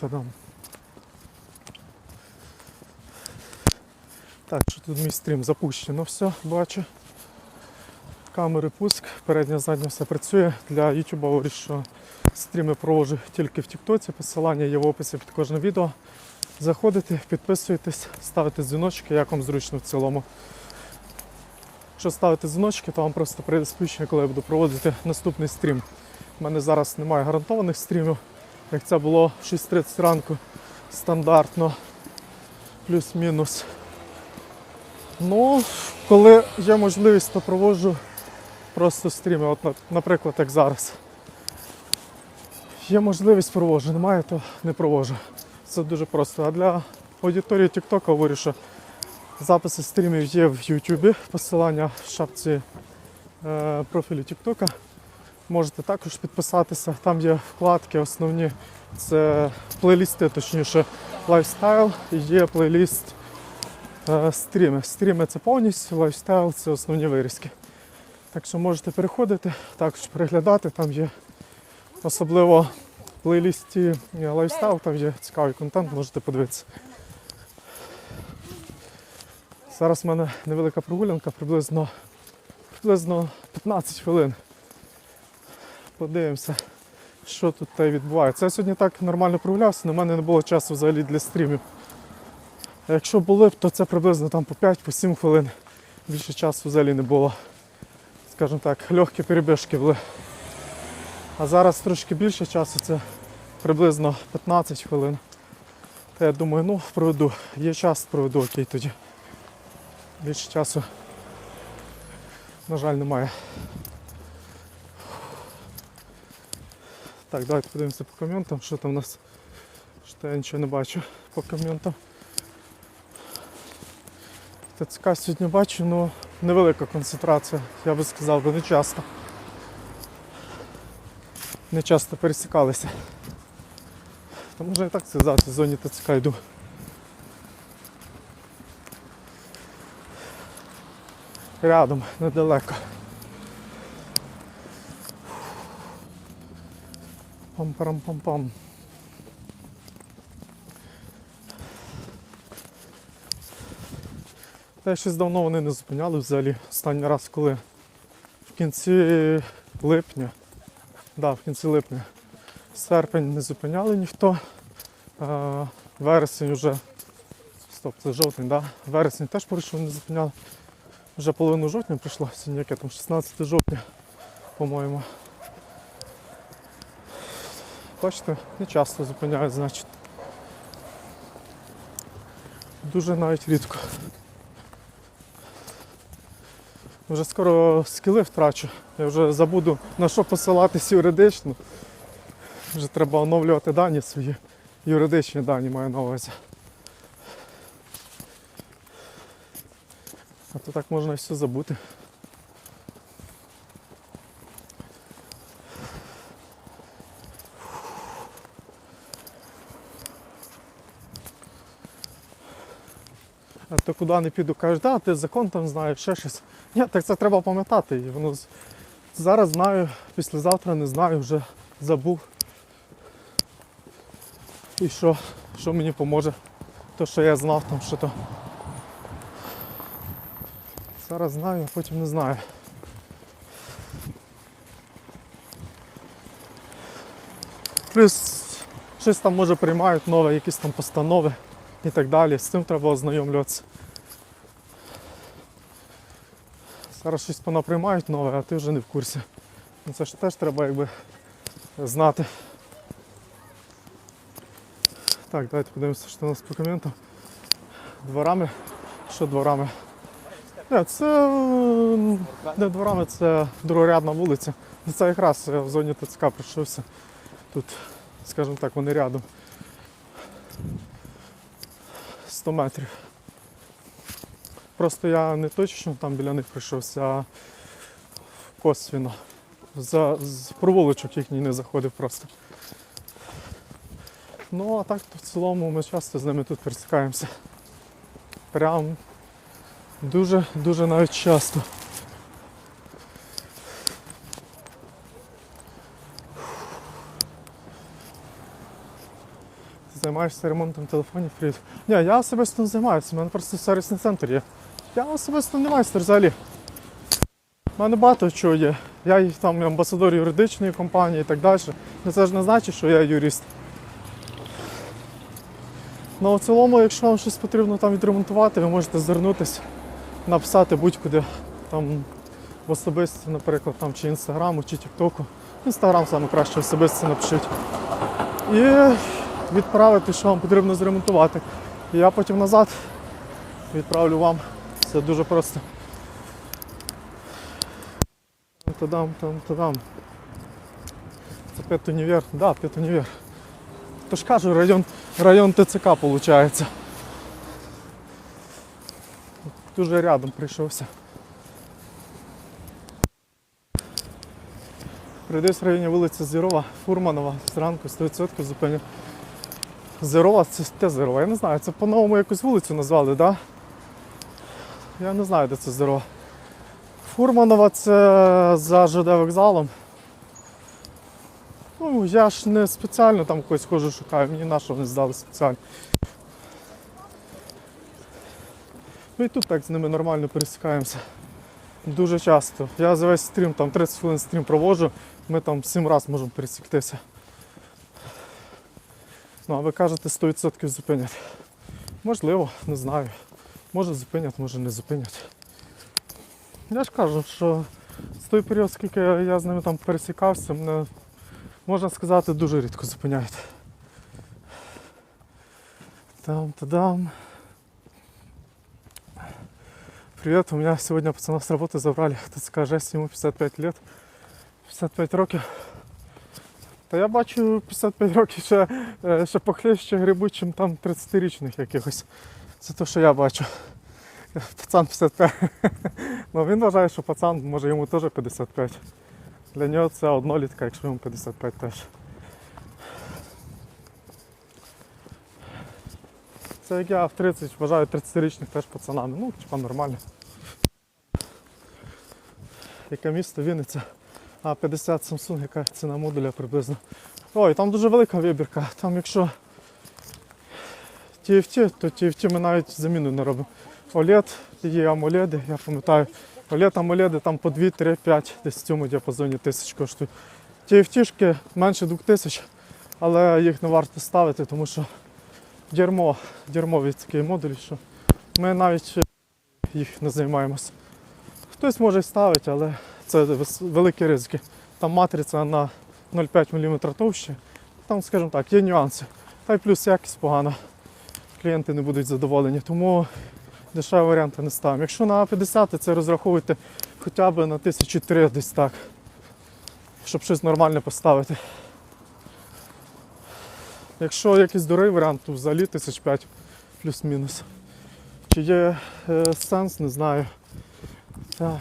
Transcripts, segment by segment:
Та-дам. Так, що тут мій стрім запущено все, бачу. Камери пуск, передня задня все працює. Для YouTube говорю, що стріми проводжу тільки в Тіктоці. Посилання є в описі під кожним відео. Заходите, підписуєтесь, ставите дзвіночки, як вам зручно в цілому. Якщо ставите дзвіночки, то вам просто прийде сповіщення, коли я буду проводити наступний стрім. У мене зараз немає гарантованих стрімів. Як це було в 6.30 ранку стандартно, плюс-мінус. Ну, коли є можливість, то проводжу просто стріми. От, наприклад, як зараз. Є можливість проводжу, немає, то не проводжу. Це дуже просто. А для аудиторії TikTok говорю, що записи стрімів є в YouTube, посилання в шапці е, профілю TikTok. Можете також підписатися. Там є вкладки основні. Це плейлісти, точніше, лайфстайл є плейліст е, стріми. Стріми це повністю, лайфстайл це основні вирізки. Так що можете переходити, також переглядати, там є особливо плейлісті е, лайфстайл, там є цікавий контент, можете подивитися. Зараз в мене невелика прогулянка, приблизно, приблизно 15 хвилин. Подивимося, що тут та відбувається. Я сьогодні так нормально прогулявся, в мене не було часу взагалі для стрімів. А якщо були б, то це приблизно там по 5-7 хвилин. Більше часу взагалі не було. Скажімо так, легкі перебіжки були. А зараз трошки більше часу, це приблизно 15 хвилин. Та я думаю, ну проведу. Є час, проведу, окей тоді. Більше часу, на жаль, немає. Так, давайте подивимося по коментам, що там у нас. Що я нічого не бачу по коментам. ТЦК сьогодні бачу, ну невелика концентрація, я би сказав, бо не часто. Не часто пересікалися. Та можна і так сказати, в зоні ТЦК йду. Рядом, недалеко. Пам-парам-пам-пам. Та щось давно вони не зупиняли взагалі. Останній раз, коли в кінці липня. Да, в кінці липня. Серпень не зупиняли ніхто. А, вересень вже. Стоп, це жовтень, да? Вересень теж порушив не зупиняли. Вже половину жовтня прийшло, сьогодні яке там 16 жовтня, по-моєму. Бачите, не часто зупиняють, значить. Дуже навіть рідко. Вже скоро скіли втрачу. Я вже забуду на що посилатись юридично. Вже треба оновлювати дані свої. Юридичні дані маю на увазі. А то так можна і все забути. То куди не піду, кажуть, да, ти закон там знаєш, ще щось. Ні, так це треба пам'ятати. І воно зараз знаю, післязавтра не знаю, вже забув. І що, що мені поможе? То, що я знав там, що то. Зараз знаю, а потім не знаю. Плюс щось там може приймають нове, якісь там постанови і так далі. З цим треба ознайомлюватися. Зараз щось понаприймають нове, а ти вже не в курсі. Ну, Це ж теж треба якби знати. Так, давайте подивимося, що у нас по коментам. Дворами. Що дворами? Не, це не дворами, це другорядна вулиця. Ну, Це якраз я в зоні ТЦК пройшовся. Тут, скажімо так, вони рядом. 100 метрів. Просто я не точно там біля них прийшовся, а косвіно. За, з провулочок їхній не заходив просто. Ну, а так то в цілому ми часто з ними тут пересікаємося. Прям дуже-дуже навіть часто. Займаєшся ремонтом телефонів, привіт. Ні, я особисто не займаюся, у мене просто сервісний центр є. Я особисто не майстер взагалі. У мене багато чого є. Я там амбасадор юридичної компанії і так далі. Ну це ж не значить, що я юрист. Ну в цілому, якщо вам щось потрібно там відремонтувати, ви можете звернутися, написати будь-куди там в особисті, наприклад, там чи інстаграму, чи тіктоку. Інстаграм саме краще особисто напишіть. І відправити, що вам потрібно зремонтувати. Я потім назад відправлю вам. Це дуже просто. Тадам, там, тадам. Це п'ятунівер. Так, да, п'ятунівер. Тож кажу, район, район ТЦК виходить. Дуже рядом прийшовся. Прийдеш в районі вулиця Зірова, Фурманова, зранку 100% зупиню. Зирова, це те Зирова, я не знаю, це по-новому якусь вулицю назвали? Да? Я не знаю, де це Зирова. Фурманова це за ЖД вокзалом. Ну, я ж не спеціально там когось хожу шукаю, мені на що вони здали спеціально. Ну і тут так з ними нормально пересікаємося. Дуже часто. Я за весь стрім, там 30 хвилин стрім проводжу, ми там 7 разів можемо пересіктися. Ну, а ви кажете 100% зупинять. Можливо, не знаю. Може зупинять, може не зупинять. Я ж кажу, що з той період, скільки я з ними там пересікався, мене, можна сказати, дуже рідко зупиняють. Там-та-дам. Привет, у меня сегодня пацана с работы забрали. ТЦК жесть, ему 55 лет. 55 років. Та я бачу 55 років ще, е, ще похлеще грибуть, чим там 30-річних якихось. Це те, що я бачу. Пацан 55. Ну він вважає, що пацан, може йому теж 55. Для нього це однолітка, якщо йому 55 теж. Це як я в 30 вважаю 30-річних теж пацанами. Ну, типа нормально. Яке місто Вінниця? А 50 Samsung, яка ціна модуля приблизно. Ой, там дуже велика вибірка. Там якщо TFT, то TFT ми навіть заміну не робимо. OLED, є AMOLED, я пам'ятаю. OLED, AMOLED там по 2, 3, 5, десь в цьому діапазоні тисяч коштують. TFT-шки менше 2000, але їх не варто ставити, тому що дерьмо, дерьмові такі модулі, що ми навіть їх не займаємося. Хтось може й ставити, але це великі ризики. Там матриця на 0,5 мм товще. Там, скажімо так, є нюанси. Та й плюс якість погана. Клієнти не будуть задоволені, тому дешеві варіанти не ставимо. Якщо на 50, це розраховуйте хоча б на 1003 десь так, щоб щось нормальне поставити. Якщо якийсь дорогий варіант, то взагалі 1005 плюс-мінус. Чи є е, сенс, не знаю. Так.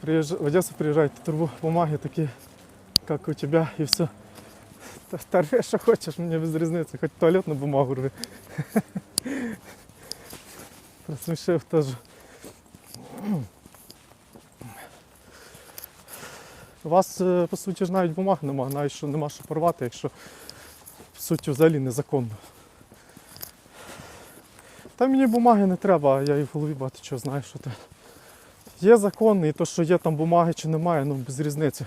Приезж... В Одессу приезжайте, турбу бумаги такие, как у тебя, и все. Та що хочеш, мені без різниці, хоч туалетну бумагу рви. Розсмішив теж. У вас, е, по суті, ж навіть бумаг нема, навіть що нема що порвати, якщо по суті взагалі незаконно. Та мені бумаги не треба, я і в голові багато чого знаю, що це. Є закон, і то, що є там бумаги чи немає, ну без різниці.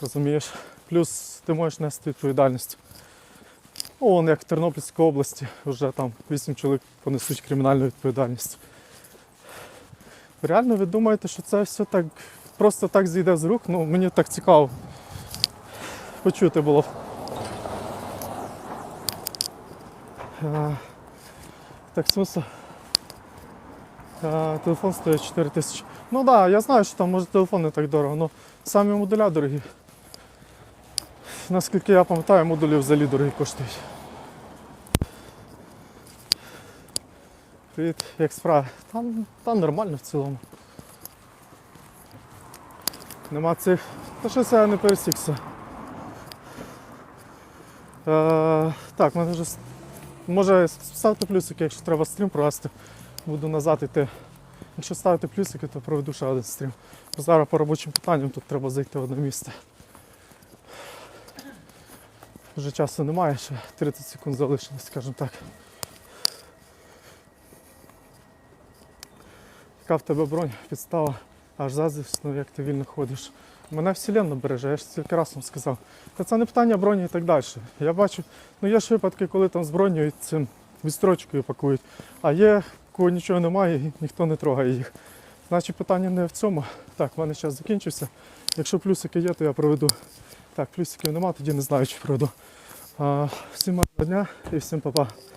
Розумієш? Плюс ти можеш нести відповідальність. Ну, вон як в Тернопільській області, вже там 8 чоловік понесуть кримінальну відповідальність. Реально ви думаєте, що це все так просто так зійде з рук? Ну, мені так цікаво почути було. Е, Так, смисл. Е, Телефон стоїть 4 тисячі. Ну так, да, я знаю, що там може телефон не так дорого, але самі модуля дорогі. Наскільки я пам'ятаю, модулі взагалі дорогі коштують. Привіт, як справа? Там, там нормально в цілому. Нема цих. Та щось я не пересікся. Е, так, мене вже. Може ставте плюсики, якщо треба стрім провести. Буду назад йти. Якщо ставити плюсики, то проведу ще один стрім. Бо Зараз по робочим питанням тут треба зайти в одне місце. Вже часу немає, ще 30 секунд залишилось, скажімо так. Яка в тебе бронь, підстава, аж заздрісно, як ти вільно ходиш. Мене вселенна береже, я ж стільки раз вам сказав. Та це не питання броні і так далі. Я бачу, ну є ж випадки, коли там з бронею цим відстрочкою пакують, а є, кого нічого немає і ніхто не трогає їх. Значить питання не в цьому. Так, в мене час закінчився. Якщо плюсики є, то я проведу. Так, плюсиків нема, тоді не знаю, чи проведу. А, всім гарного дня і всім па-па.